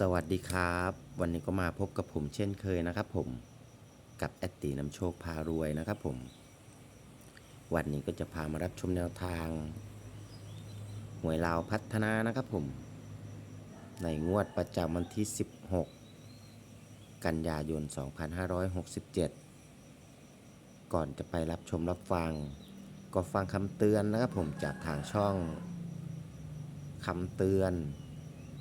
สวัสดีครับ วันนี้ก็มาพบกับผมเช่นเคยนะครับผมกับแอตตีนำโชคพารวยนะครับผม วันนี้ก็จะพามารับชมแนวทาง หวยลาวพัฒนานะครับผม ในงวดประจำวันที่ 16 กันยายน 2567 ก่อนจะไปรับชมรับฟัง ก็ฟังคำเตือนนะครับผมจากทางช่องคำเตือน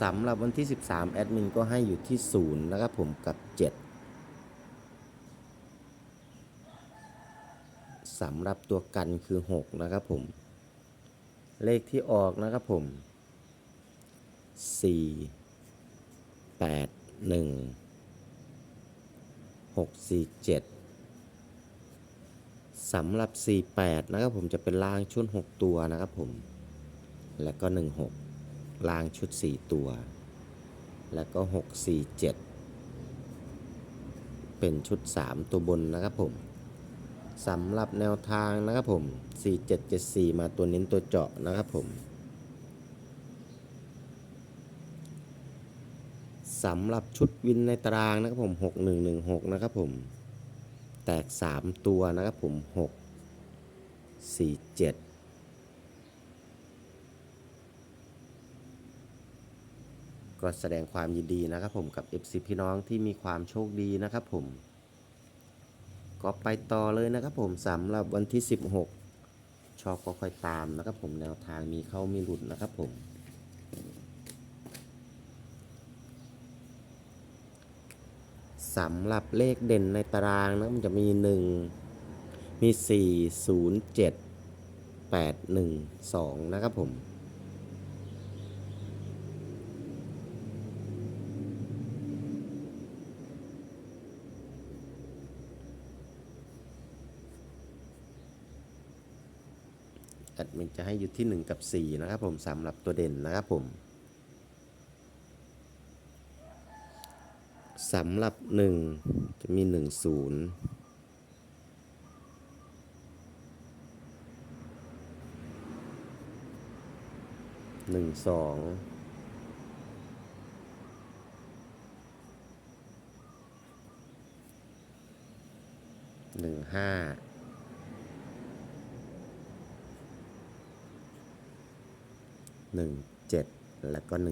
สำหรับวันที่ 13 แอดมินก็ให้อยู่ที่ 0 นะครับผมกับ 7 สำหรับตัวกันคือ 6 นะครับผม เลขที่ออกนะครับผม 4 8 1 6 4 7สำหรับ 48 นะครับผมจะเป็นล่างชุด 6 ตัวนะครับผม แล้วก็ 16 ล่างชุด 4 ตัว แล้วก็ 6 4 7 เป็นชุด 3 ตัวบนนะครับผมสำหรับแนวทางนะครับผม 4 7 7 4 มาตัวเน้นตัวเจาะนะครับผมสำหรับชุดวินในตารางนะครับผม 6 1 1 6 นะครับผม แตก 3 ตัวนะครับผม 6 4 ก็แสดงความยินดีนะครับผมกับ FC พี่น้องที่มีความโชคดีนะครับผม ก็ไปต่อเลยนะครับผมสำหรับวันที่ 16 ชอบก็ค่อยตามนะครับผมแนวทางมีเข้ามีหลุดนะครับผมสำหรับเลขเด่นในตารางนะมันจะมี 1 มี 4 0 7 8 1 2 นะครับผม แอดมินจะให้อยู่ที่ 1 กับ 4 นะครับผมสำหรับตัวเด่นนะครับผมสำหรับ 1 จะมี 1 0หนึ่งสองหนึ่งห้า 17 และก็ 18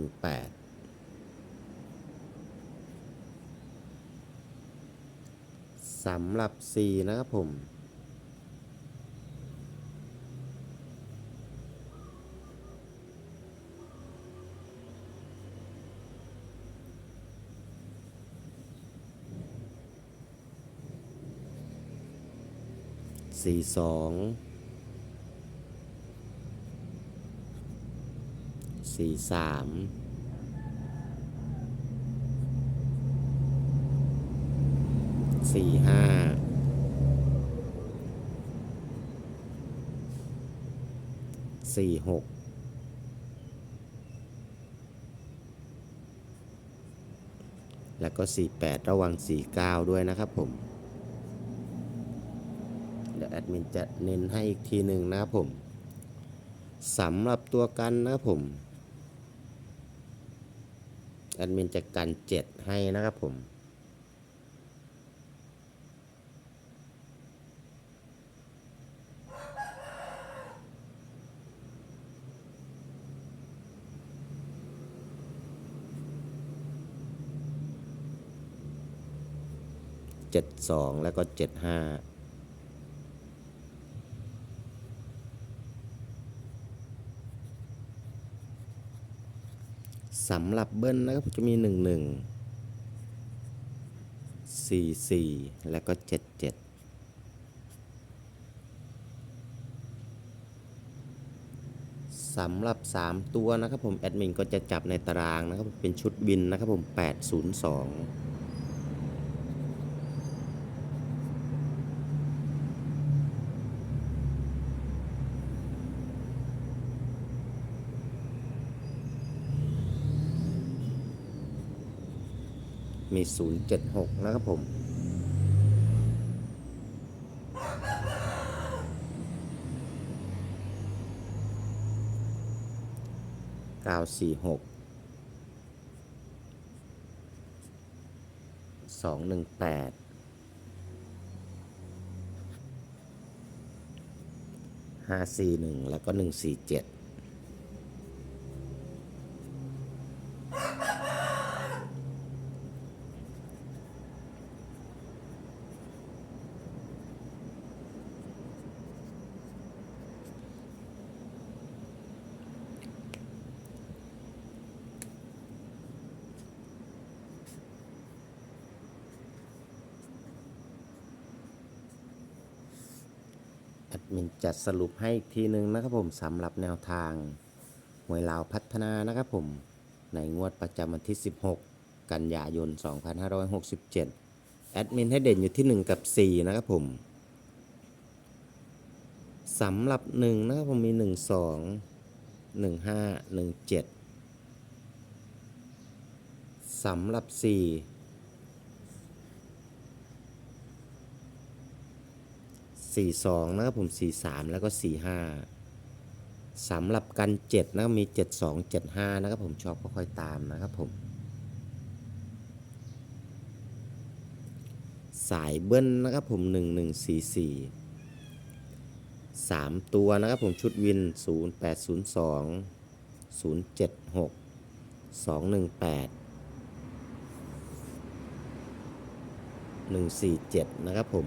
สำหรับ 4 นะครับผม สี่สอง สี่สามสี่ห้าสี่หกแล้วก็สี่แปดระวังสี่เก้าด้วยนะครับผม เดี๋ยวแอดมินจะเน้นให้อีกทีหนึ่งนะครับผมสำหรับตัวกันนะครับผม แอดมินจะกันเจ็ดให้นะครับผม เจ็ดสองแล้วก็เจ็ดห้า สำหรับเบิ้ลนะครับจะมี 1 1 4 4 แล้วก็ 7 7สำหรับ 3 ตัวนะครับผม แอดมินก็จะจับในตารางนะครับเป็นชุดบินนะครับผม 802 มี 076 นะครับผมเก้าสี่หกสองหนึ่งแปดห้าสี่หนึ่งแล้วก็หนึ่งสี่เจ็ด มินจัดสรุปให้อีกทีหนึ่งนะครับผมสำหรับแนวทางหวยลาวพัฒนานะครับผมในงวดประจำวันที่ 16 กันยายน 2567 แอดมินให้เด่นอยู่ที่ 1 กับ 4 นะครับผมสำหรับ 1 นะครับผมมี 1 2 1 5 1 7สำหรับ 4 สี่สองนะครับผมสี่สามแล้วก็สี่ห้าสำหรับกันเจ็ดนะมีเจ็ดสองเจ็ดห้านะครับผมชอบก็ค่อยตามนะครับผม สายเบิ้ลนะครับผมหนึ่งหนึ่งสี่สี่สามตัวนะครับผมชุดวินศูนย์แปดศูนย์สองศูนย์เจ็ดหกสองหนึ่งแปดหนึ่งสี่เจ็ดนะครับผม